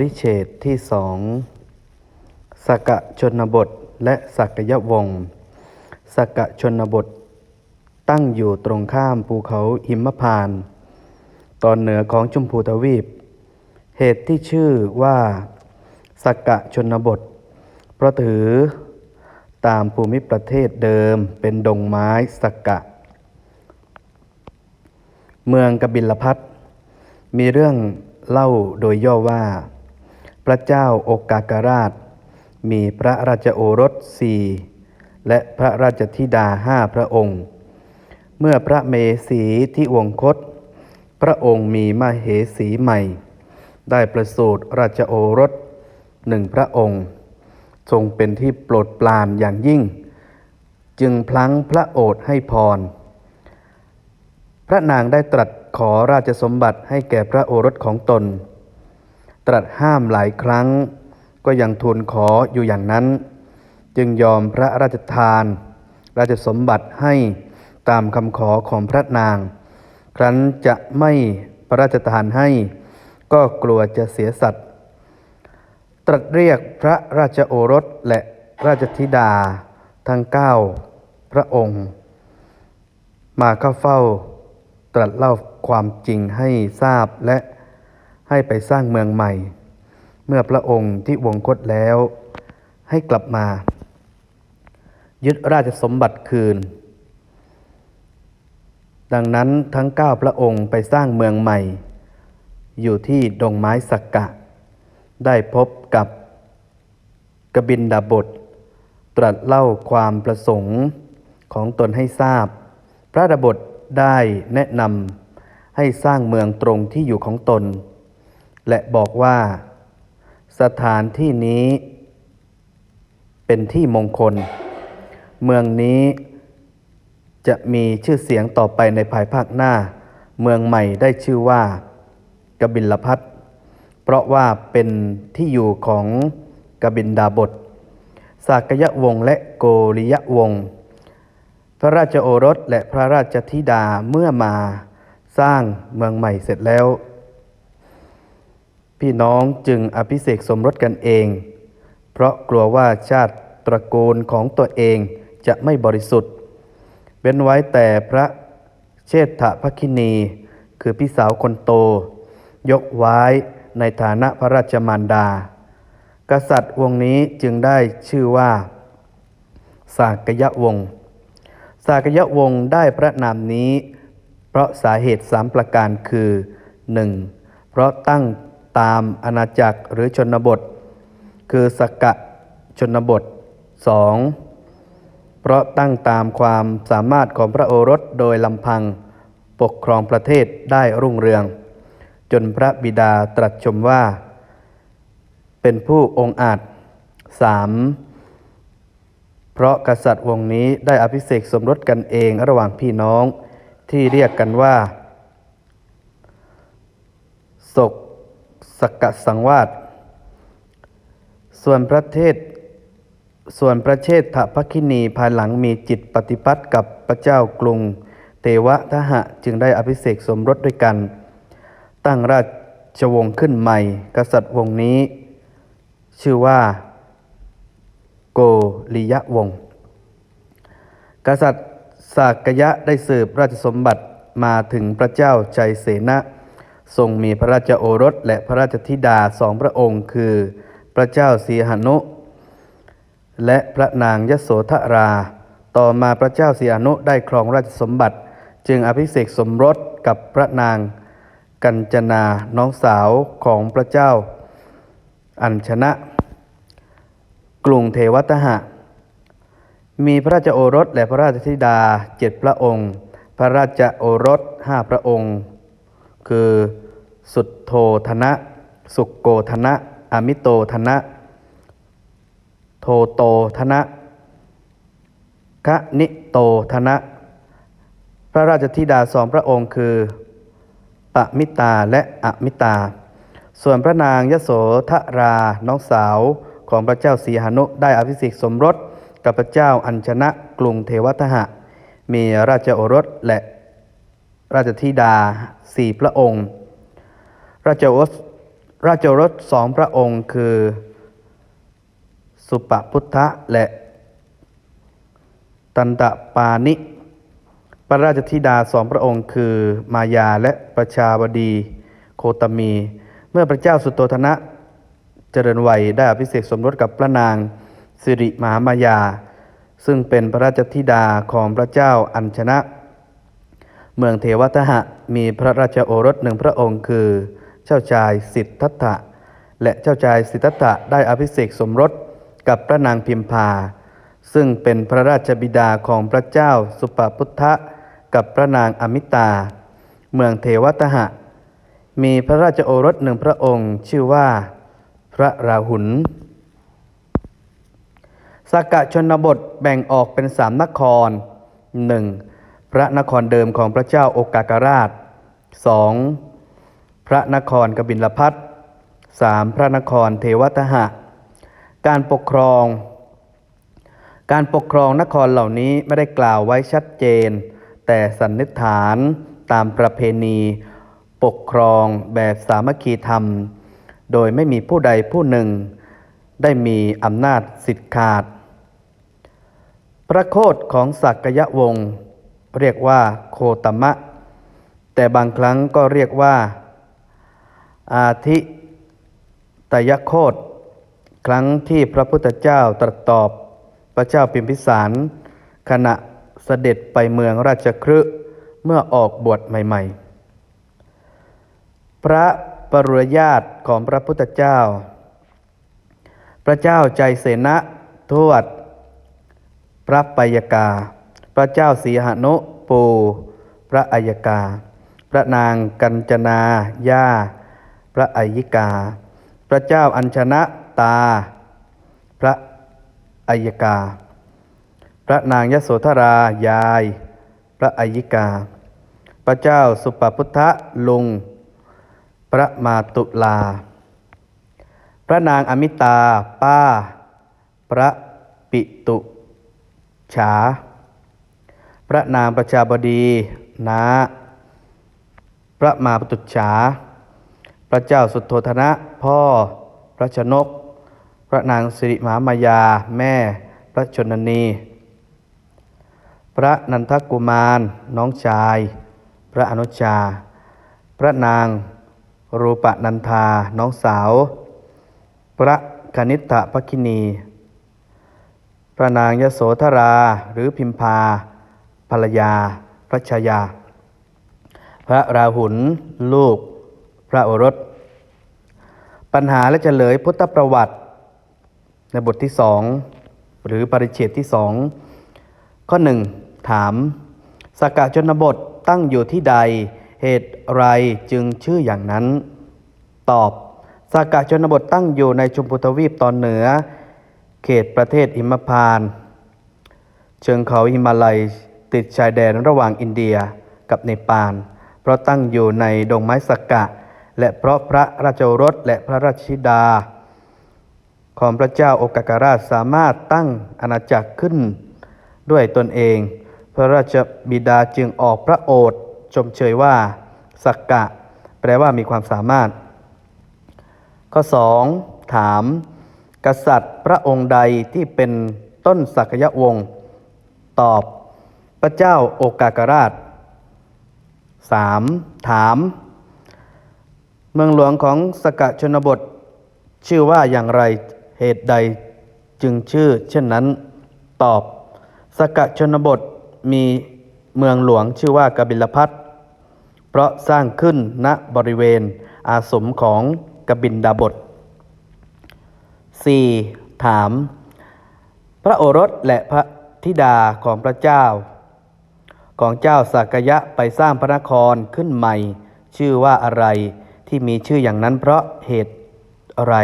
ริเฉดที่สองสกะชนบทและสักยวงศ์สกะชนบท ตั้งอยู่ตรงข้ามภูเขาหิมพานต์ตอนเหนือของชมพูทวีป เหตุที่ชื่อว่าสกะชนบท เพราะถือตามภูมิประเทศเดิมเป็นดงไม้สกกะ เมืองกบิลพัทมีเรื่องเล่าโดยย่อว่า พระเจ้าโอกากราช มีพระราชโอรสสี่และพระราชธิดาห้าพระองค์ เมื่อพระเมสีที่วงคต พระองค์มีมาเหสีใหม่ ได้ประสูติราชโอรสหนึ่งพระองค์ ทรงเป็นที่โปรดปรานอย่างยิ่ง จึงพลั้งพระโอษฐ์ให้พร พระนางได้ตรัสขอราชสมบัติให้แก่พระโอรสของตน ตรัสห้ามหลายครั้ง ก็ยังทูลขออยู่อย่างนั้น จึงยอมพระราชทาน ราชสมบัติให้ตามคำขอของพระนาง ครั้นจะไม่พระราชทานให้ ก็กลัวจะเสียสัตว์ ตรัสเรียกพระราชโอรสและราชธิดาทั้งเก้าพระองค์ มาเข้าเฝ้า ตรัสเล่าความจริงให้ทราบและ ให้ไปสร้างเมืองใหม่ เมื่อพระองค์ที่วงคตแล้ว ให้กลับมา ยึดราชสมบัติคืน ดังนั้นทั้งเก้าพระองค์ไปสร้างเมืองใหม่ อยู่ที่ดงไม้สักกะ ได้พบกับกบินดาบท ตรัสเล่าความประสงค์ของตนให้ทราบ พระดาบทได้แนะนำให้สร้างเมืองตรงที่อยู่ของตน และบอกว่า สถานที่นี้เป็นที่มงคล เมืองนี้จะมีชื่อเสียงต่อไปในภายภาคหน้า เมืองใหม่ได้ชื่อว่ากบิลพัทเพราะว่าเป็นที่อยู่ของกบินดาบทสากยวงศ์และโกริยวงศ์พระราชโอรสและพระราชธิดาเมื่อมาสร้างเมืองใหม่เสร็จแล้ว พี่น้องจึงอภิเษกสมรสกันเอง เพราะกลัวว่าชาติตระกูลของตัวเองจะไม่บริสุทธิ์เว้นไว้แต่พระเชษฐภคินี คือพี่สาวคนโต ยกไว้ในฐานะพระราชมารดา กษัตริย์วงนี้จึงได้ชื่อว่า สากยวงศ์สากยวงศ์ได้พระนามนี้ เพราะสาเหตุสามประการคือ 1. เพราะตั้ง ตามอาณาจักรหรือชนบท คือสกะชนบท 2. เพราะตั้งตามความสามารถของพระโอรสโดยลำพังปกครองประเทศได้รุ่งเรือง จนพระบิดาตรัสชมว่า เป็นผู้องอาจ 3. เพราะกษัตริย์วงนี้ได้อภิเษกสมรสกันเองระหว่างพี่น้องที่เรียกกันว่าศก กสังวาสส่วนประเทศ ส่วนประเชษฐพคินีภายหลังมีจิตปฏิปัติกับพระเจ้ากรุง เทวทหะจึงได้อภิเษกสมรสด้วยกัน ตั้งราชวงศ์ขึ้นใหม่ กษัตริย์วงศ์นี้ ชื่อว่า โกริยวงศ์กษัตริย์สากยะได้สืบราชสมบัติมาถึงพระเจ้าชัยเสนะ ทรงมีพระราชโอรสและพระราชธิดาสองพระองค์ คือพระเจ้าสีหนุ และพระนางยโสธรา ต่อมาพระเจ้าสีหนุได้ครองราชสมบัติ จึงอภิเษกสมรสกับพระนางกัญจนาน้องสาวของพระเจ้า อัญชนะ กรุงเทวทหะ มีพระราชโอรสและพระราชธิดาเจ็ดพระองค์ พระราชโอรสห้าพระองค์ คือสุดโทธนะ สุกโกธนะ อมิโตธนะ โทโตธนะคะนิโตธนะ พระราชธิดาสองพระองค์คือปมิตาและอมิตา ส่วนพระนางยโสธรา น้องสาวของพระเจ้าสีหนุได้อภิเษกสมรสกับพระเจ้าอัญชนะกรุงเทวทหะ มีราชโอรสและ ราชธิดาสี่พระองค์ ราชโอรสราชรสสองพระองค์คือ สุปพุทธะและตันตะปานิพระราชธิดาสองพระองค์คือมายาและประชาบดีโคตมี เมื่อพระเจ้าสุโตธนะเจริญวัยได้อภิเษกสมรสกับพระนางสิริมหามายา ซึ่งเป็นพระราชธิดาของพระเจ้าอัญชนะ เมืองเทวทหะมีพระราชโอรสหนึ่งพระองค์คือ เจ้าชายสิทธัตถะ และเจ้าชายสิทธัตถะได้อภิเษกสมรสกับพระนางพิมพา ซึ่งเป็นพระราชบิดาของพระเจ้าสุปพุทธะกับพระนางอมิตา เมืองเทวทหะ มีพระราชโอรสหนึ่งพระองค์ชื่อว่า พระราหุลสกะชนบทแบ่งออกเป็นสามนคร 1. พระนครเดิมของพระเจ้าโอกากราช 2. พระนครกบิลพัท 3. พระนครเทวทหะ การปกครอง การปกครองนครเหล่านี้ไม่ได้กล่าวไว้ชัดเจน แต่สันนิษฐานตามประเพณี ปกครองแบบสามัคคีธรรม โดยไม่มีผู้ใดผู้หนึ่ง ได้มีอำนาจสิทธิ์ขาด พระโคดของสักยวงศ์ เรียกว่าโคตมะ แต่บางครั้งก็เรียกว่า อาทิตยโคต ครั้งที่พระพุทธเจ้าตรัสตอบพระเจ้าพิมพิสาร ขณะเสด็จไปเมืองราชครึเมื่อออกบวชใหม่ ๆ พระปรุญาติของพระพุทธเจ้า พระเจ้าใจเสนะทวด พระปยกา พระเจ้าสีหนุปูพระอัยกา พระนางกัญจนาย่า พระอัยิกา พระเจ้าอัญชนะตา พระอัยกา พระนางยโสธรายาย พระอัยิกา พระเจ้าสุปพุทธลุง พระมาตุลา พระนางอมิตาป้า พระปิตุ ฉา พระนางประชาบดีนาพระมาปตุจฉา พระเจ้าสุโธธนะ พ่อ พระชนก พระนางสิริมหามายา แม่ พระชนนี พระนันทกุมาร น้องชาย พระอนุชา พระนางรูปนันทา น้องสาว พระคณิษฐภคินี พระนางยโสธราหรือพิมพา ภรรยา พระชายา พระราหุลลูก พระโอรส ปัญหาและเฉลยพุทธประวัติ ในบทที่สองหรือปริเฉดที่สองข้อหนึ่งถามสกกะชนบทตั้งอยู่ที่ใด เหตุไรจึงชื่ออย่างนั้น ตอบสากกะชนบทตั้งอยู่ในชมพูทวีปตอนเหนือ เขตประเทศหิมพาน เชิงเขาหิมาลัย ติดชายแดนระหว่างอินเดียกับเนปาล เพราะตั้งอยู่ในดงไม้สักกะ และเพราะพระราชโอรสและพระราชิดา ของพระเจ้าโอกากราชสามารถตั้งอาณาจักรขึ้น ด้วยตนเอง พระราชบิดาจึงออกพระโอษฐ์ชมเชยว่าสักกะ แปลว่ามีความสามารถ ข้อ 2 ถาม กษัตริย์พระองค์ใดที่เป็นต้นสักยวงศ์ตอบ ระเจ้าโอกากราช 3. ถาม เมืองหลวงของสกะชนบท ชื่อว่าอย่างไรเหตุใดจึงชื่อเช่นนั้น ตอบ สกะชนบทมีเมืองหลวงชื่อว่ากบิลพัทเพราะสร้างขึ้นณบริเวณอาสมของกบินดาบท 4. ถาม พระโอรสและพระธิดาของพระเจ้า ของเจ้าสักยะไปสร้างพระนครขึ้นใหม่ ชื่อว่าอะไรที่มีชื่ออย่างนั้นเพราะเหตุอะไร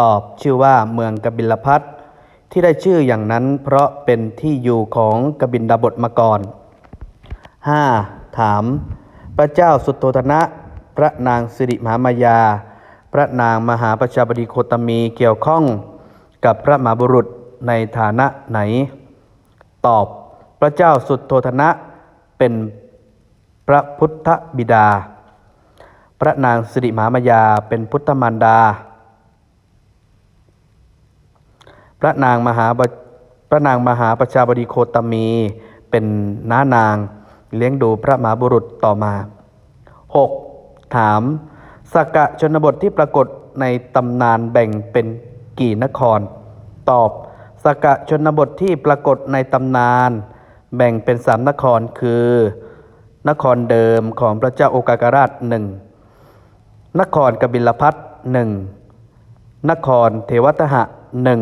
ตอบชื่อว่าเมืองกบิลพัทที่ได้ชื่ออย่างนั้นเพราะเป็นที่อยู่ของกบินดาบทมาก่อน 5. ถาม พระเจ้าสุโธธนะ พระนางสิริมหามายา พระนางมหาประชาบดีโคตมีเกี่ยวข้องกับพระมหาบุรุษในฐานะไหน ตอบ พระเจ้าสุดโธธนะเป็นพระพุทธบิดา พระนางสิริมหามายาเป็นพุทธมารดา พระนางมหาพระนางมหาประชาบดีโคตมีเป็นน้านางเลี้ยงดูพระมหาบุรุษต่อมา 6. ถามสักกะชนบทที่ปรากฏในตำนานแบ่งเป็นกี่นคร ตอบสักกะชนบทที่ปรากฏในตำนาน แบ่งเป็นสามนครคือ นครเดิมของพระเจ้าโอกากราชหนึ่งนครกบิลพัทหนึ่งนครเทวทหะหนึ่ง